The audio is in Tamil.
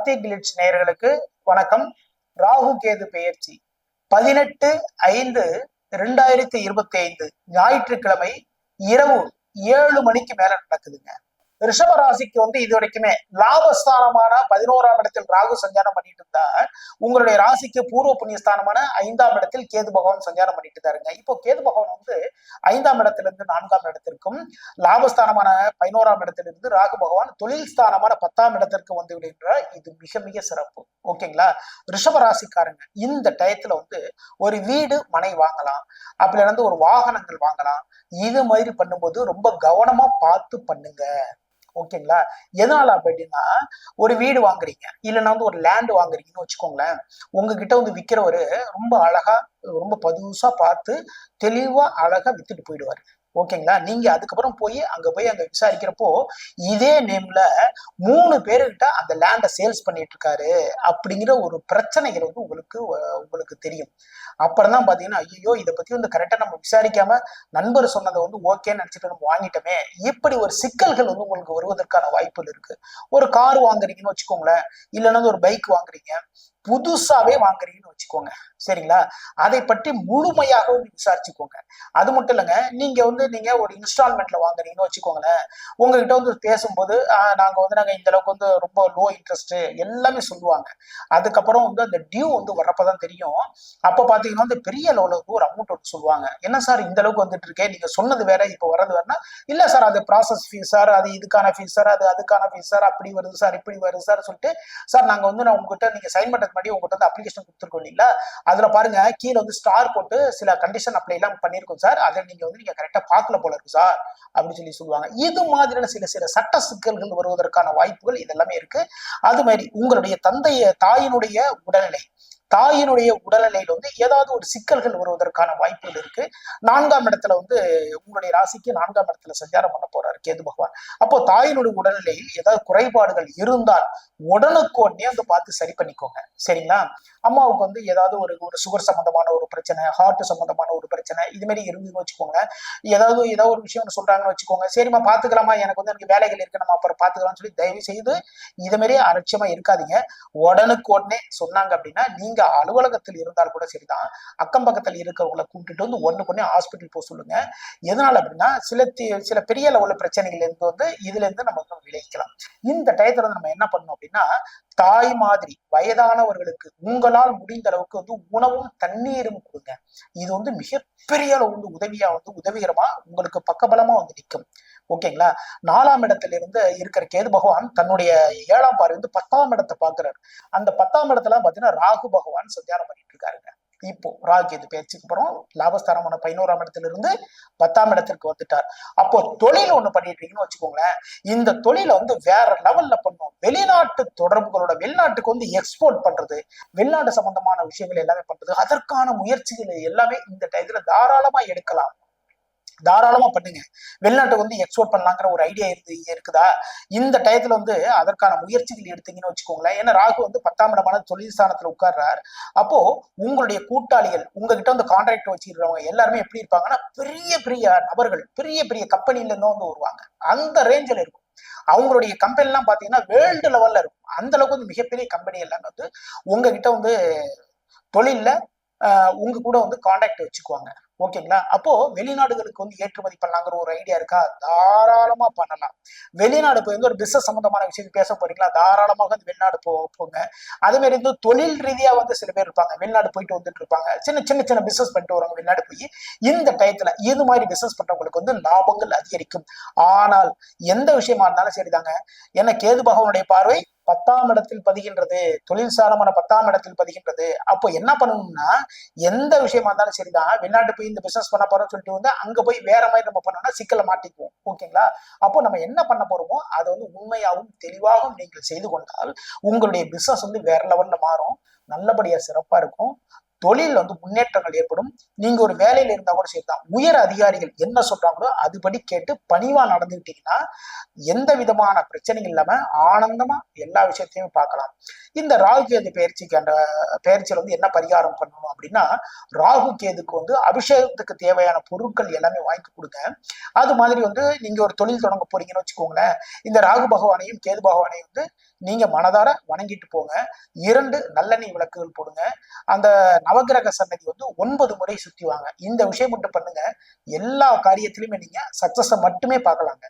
சக்தி கிளிட்ஸ் நேயர்களுக்கு வணக்கம். ராகு கேது பெயர்ச்சி. பதினெட்டு ஐந்து ரெண்டாயிரத்தி இருபத்தி ஐந்து ஞாயிற்றுக்கிழமை இரவு ஏழு மணிக்கு மேல நடக்குதுங்க. ரிஷபராசிக்கு வந்து இது வரைக்குமே லாபஸ்தானமான பதினோராம் இடத்தில் ராகு சஞ்சாரம் பண்ணிட்டு இருந்தா உங்களுடைய ராசிக்கு பூர்வ புண்ணியஸ்தானமான ஐந்தாம் இடத்தில் கேது பகவான் சஞ்சாரம் பண்ணிட்டு தாருங்க இப்போ கேது பகவான் வந்து ஐந்தாம் இடத்திலிருந்து நான்காம் இடத்திற்கும் லாபஸ்தானமான பதினோராம் இடத்திலிருந்து ராகு பகவான் தொழில் ஸ்தானமான பத்தாம் இடத்திற்கு வந்து விடுகின்ற இது மிக மிக சிறப்பு. ஓகேங்களா? ரிஷபராசிக்காரங்க இந்த டயத்துல வந்து ஒரு வீடு மனை வாங்கலாம். அப்படி இருந்து ஒரு வாகனங்கள் வாங்கலாம். இது மாதிரி பண்ணும்போது ரொம்ப கவனமா பார்த்து பண்ணுங்க. ஓகேங்களா? எதனால அப்படின்னா ஒரு வீடு வாங்குறீங்க. இல்லைன்னா வந்து ஒரு லேண்ட் வாங்குறீங்கன்னு வச்சுக்கோங்களேன். உங்ககிட்ட வந்து விற்கிறவரு ரொம்ப அழகா ரொம்ப பதுசா பார்த்து தெளிவா அழகா வித்துட்டு போயிடுவாரு. ஓகேங்களா? நீங்க அதுக்கப்புறம் போய் அங்க போய் அங்க விசாரிக்கிறப்போ இதே நேம்ல மூணு பேருக்கிட்ட அந்த லேண்டை சேல்ஸ் பண்ணிட்டு இருக்காரு. அப்படிங்கிற ஒரு பிரச்சனைகள் வந்து உங்களுக்கு உங்களுக்கு தெரியும். அப்புறம் தான் பாத்தீங்கன்னா ஐயோ இதை பத்தி வந்து கரெக்டா நம்ம விசாரிக்காம நண்பர் சொன்னதை வந்து ஓகேன்னு நினைச்சிட்டு நம்ம வாங்கிட்டோமே. இப்படி ஒரு சிக்கல்கள் வந்து உங்களுக்கு வருவதற்கான வாய்ப்புகள் இருக்கு. ஒரு கார் வாங்குறீங்கன்னு வச்சுக்கோங்களேன் இல்லைன்னா ஒரு பைக் வாங்குறீங்க புதுசாவே வாங்குறீங்கன்னு வச்சுக்கோங்க. சரிங்களா? அதை பற்றி முழுமையாக வந்து விசாரிச்சுக்கோங்க. அது மட்டும் இல்லைங்க நீங்க வந்து நீங்க ஒரு இன்ஸ்டால்மெண்ட்ல வாங்குறீங்கன்னு வச்சுக்கோங்களேன் உங்ககிட்ட வந்து பேசும்போது "ஆஹ், நாங்க வந்து நாங்க இந்த அளவுக்கு வந்து ரொம்ப லோ இன்ட்ரெஸ்ட் எல்லாமே சொல்லுவாங்க. அதுக்கப்புறம் வந்து அந்த டியூ வந்து வர்றப்பதான் தெரியும். அப்ப பாத்தீங்கன்னா வந்து பெரிய லெவலுக்கு ஒரு அமௌண்ட் வந்து சொல்லுவாங்க. என்ன சார் இந்த அளவுக்கு வந்துட்டு இருக்கேன் நீங்க சொன்னது வேற இப்போ வரது வேறனா இல்ல சார் அது ப்ராசஸ் ஃபீஸ் சார் அது இதுக்கான ஃபீஸ் சார் அது அதுக்கான ஃபீஸ் சார் அப்படி வருது சார் இப்படி வருது சார் சொல்லிட்டு சார் நாங்க வந்து நான் உங்ககிட்ட நீங்க சைன் பண்றது முன்னாடி உங்ககிட்ட வந்து அப்ளிகேஷன் கொடுத்துருக்கோம் இல்லைங்களா? அதுல பாருங்க கீழே வந்து ஸ்டார் போட்டு சில கண்டிஷன் அப்ளை எல்லாம் பண்ணிருக்கோம் சார் அதை நீங்க வந்து நீங்க கரெக்டா பார்க்கல போல இருக்கு சார் அப்படின்னு சொல்லி சொல்லுவாங்க. இது மாதிரியான சில சில சட்ட சிக்கல்கள் வருவதற்கான வாய்ப்புகள் இதெல்லாமே இருக்கு. அது மாதிரி உங்களுடைய தந்தைய தாயினுடைய உடல்நிலை. தாயினுடைய உடல்நிலையில வந்து ஏதாவது ஒரு சிக்கல்கள் வருவதற்கான வாய்ப்புகள் இருக்கு. நான்காம் இடத்துல வந்து உங்களுடைய ராசிக்கு நான்காம் இடத்துல சஞ்சாரம் பண்ண போறாரு கேது பகவான். அப்போ தாயினுடைய உடல்நிலையில் ஏதாவது குறைபாடுகள் இருந்தால் உடனுக்குடனே வந்து பார்த்து சரி பண்ணிக்கோங்க. சரிங்களா? அம்மாவுக்கு வந்து ஏதாவது ஒரு ஒரு சுகர் சம்பந்தமான ஒரு பிரச்சனை ஹார்ட் சம்பந்தமான ஒரு பிரச்சனை இது மாதிரி இருந்துன்னு வச்சுக்கோங்க. ஏதாவது ஏதோ ஒரு விஷயம் சொல்றாங்கன்னு வச்சுக்கோங்க. சரிம்மா பாத்துக்கலாமா எனக்கு வந்து எனக்கு வேலைகள் இருக்கு. நம்ம அப்புறம் பாத்துக்கலாம்னு சொல்லி தயவு செய்து இது மாதிரி அலட்சியமா இருக்காதீங்க. உடனுக்கு உடனே சொன்னாங்க அப்படின்னா நீங்க அலுவலகத்தில் இருந்தால் கூட சரிதான். அக்கம் பக்கத்தில் இருக்கிறவங்களை கூப்பிட்டுட்டு வந்து ஒண்ணுக்கு ஒண்ணே ஹாஸ்பிட்டல் போக சொல்லுங்க. எதனால அப்படின்னா சில சில பெரிய லெவல்ல பிரச்சனைகள் இருந்து வந்து இதுல இருந்து நம்ம வந்து விளைவிக்கலாம் இந்த டயத்துல வந்து நம்ம என்ன பண்ணணும் அப்படின்னா தாய் மாதிரி வயதானவர்களுக்கு உங்களால் முடிந்த அளவுக்கு வந்து உணவும் தண்ணீரும் கொடுங்க. இது வந்து மிகப்பெரிய அளவு வந்து உதவியா வந்து உதவிகரமா உங்களுக்கு பக்கபலமா வந்து நிற்கும் ஓகேங்களா? நாலாம் இடத்துல இருந்து இருக்கிற கேது பகவான் தன்னுடைய ஏழாம் பார்வை வந்து பத்தாம் இடத்தை பாக்குறாரு அந்த பத்தாம் இடத்துல பாத்தீங்கன்னா ராகு பகவான் சஞ்சாரம் பண்ணிட்டு இருக்காருங்க. இப்போ ராகு கேது பேச்சுக்கு அப்புறம் லாபஸ்தானமான பதினோராம் இடத்துல இருந்து பத்தாம் இடத்திற்கு வந்துட்டார். அப்போ தொழில் ஒண்ணு பண்ணிட்டு இருக்கீங்கன்னு வச்சுக்கோங்களேன். இந்த தொழிலை வந்து வேற லெவல்ல பண்ணும். வெளிநாட்டு தொடர்புகளோட வெளிநாட்டுக்கு வந்து எக்ஸ்போர்ட் பண்றது வெளிநாடு சம்பந்தமான விஷயங்கள் எல்லாமே பண்றது அதற்கான முயற்சிகள் எல்லாமே இந்த டயத்துல தாராளமா எடுக்கலாம். தாராளமா பண்ணுங்க. வெளிநாட்டுக்கு வந்து எக்ஸ்போர்ட் பண்ணலாங்கிற ஒரு ஐடியா இருந்து இருக்குதா? இந்த டயத்துல வந்து அதற்கான முயற்சிகள் எடுத்தீங்கன்னு வச்சுக்கோங்களேன். ஏன்னா ராகு வந்து பத்தாம் இடமான தொழில் ஸ்தானத்துல உட்கார்றார். அப்போ உங்களுடைய கூட்டாளிகள் உங்ககிட்ட வந்து கான்ட்ராக்ட் வச்சிருக்கிறவங்க எல்லாருமே எப்படி இருப்பாங்கன்னா பெரிய பெரிய நபர்கள் பெரிய பெரிய கம்பெனில இருந்தும் வந்து வருவாங்க. அந்த ரேஞ்சில் இருக்கும். அவங்களுடைய கம்பெனி எல்லாம் பாத்தீங்கன்னா வேர்ல்டு லெவல்ல இருக்கும். அந்த அளவுக்கு வந்து மிகப்பெரிய கம்பெனி எல்லாமே வந்து உங்ககிட்ட வந்து தொழில்ல உங்க கூட வந்து கான்டாக்ட் வச்சுக்குவாங்க. ஓகேங்களா? அப்போ வெளிநாடுகளுக்கு வந்து ஏற்றுமதி பண்ணலாங்கிற ஒரு ஐடியா இருக்கா? தாராளமா பண்ணலாம். வெளிநாடு போய் வந்து ஒரு பிசினஸ் சம்பந்தமான விஷயம் பேச போறீங்களா? தாராளமாக வந்து வெளிநாடு போ போங்க. அதே மாதிரி வந்து தொழில் ரீதியா வந்து சில பேர் இருப்பாங்க. வெளிநாடு போயிட்டு வந்துட்டு இருப்பாங்க. சின்ன சின்ன சின்ன பிசினஸ் பண்ணிட்டு வருவாங்க வெளிநாடு போய். இந்த டயத்துல இது மாதிரி பிசினஸ் பண்றவங்களுக்கு வந்து லாபங்கள் அதிகரிக்கும். ஆனால் எந்த விஷயமா இருந்தாலும் சரிதாங்க. ஏன்னா கேது பகவானுடைய பார்வை பத்தாம் இடத்தில் பதிகின்றது தொழில் சாரமான பத்தாம் இடத்தில் பதிகின்றது அப்போ என்ன பண்ணணும்னா எந்த விஷயமா இருந்தாலும் சரிதான். வெளிநாட்டு போய் இந்த பிசினஸ் பண்ண போறோம்னு சொல்லிட்டு வந்து அங்க போய் வேற மாதிரி நம்ம பண்ணோம்னா சிக்கலை மாட்டிக்குவோம். ஓகேங்களா? அப்போ நம்ம என்ன பண்ண போறோமோ அதை வந்து உண்மையாகவும் தெளிவாகவும் நீங்கள் செய்து கொண்டால் உங்களுடைய பிசினஸ் வந்து வேற லெவல்ல மாறும். நல்லபடியா சிறப்பா இருக்கும். தொழில் வந்து முன்னேற்றங்கள் ஏற்படும். நீங்க ஒரு வேலையில இருந்தா கூட சரிதான். உயர் அதிகாரிகள் என்ன சொல்றாங்களோ அதுபடி கேட்டு பணிவா நடந்துக்கிட்டீங்கன்னா எந்த விதமான பிரச்சனையும் இல்லாம ஆனந்தமா எல்லா விஷயத்தையும் பார்க்கலாம். இந்த ராகு கேது பயிற்சிக்கு அந்த பயிற்சியில வந்து என்ன பரிகாரம் பண்ணணும் அப்படின்னா ராகு கேதுக்கு வந்து அபிஷேகத்துக்கு தேவையான பொருட்கள் எல்லாமே வாங்கி கொடுங்க. அது மாதிரி வந்து நீங்க ஒரு தொழில் தொடங்க போறீங்கன்னு வச்சுக்கோங்களேன். இந்த ராகு பகவானையும் கேது பகவானையும் வந்து நீங்க மனதார வணங்கிட்டு போங்க. இரண்டு நல்லெண்ணெய் விளக்குகள் போடுங்க. அந்த நவகிரக சன்னதி வந்து ஒன்பது முறை சுத்திவாங்க இந்த விஷயம் மட்டும் பண்ணுங்க. எல்லா காரியத்திலுமே நீங்க சக்சஸை மட்டுமே பார்க்கலாங்க.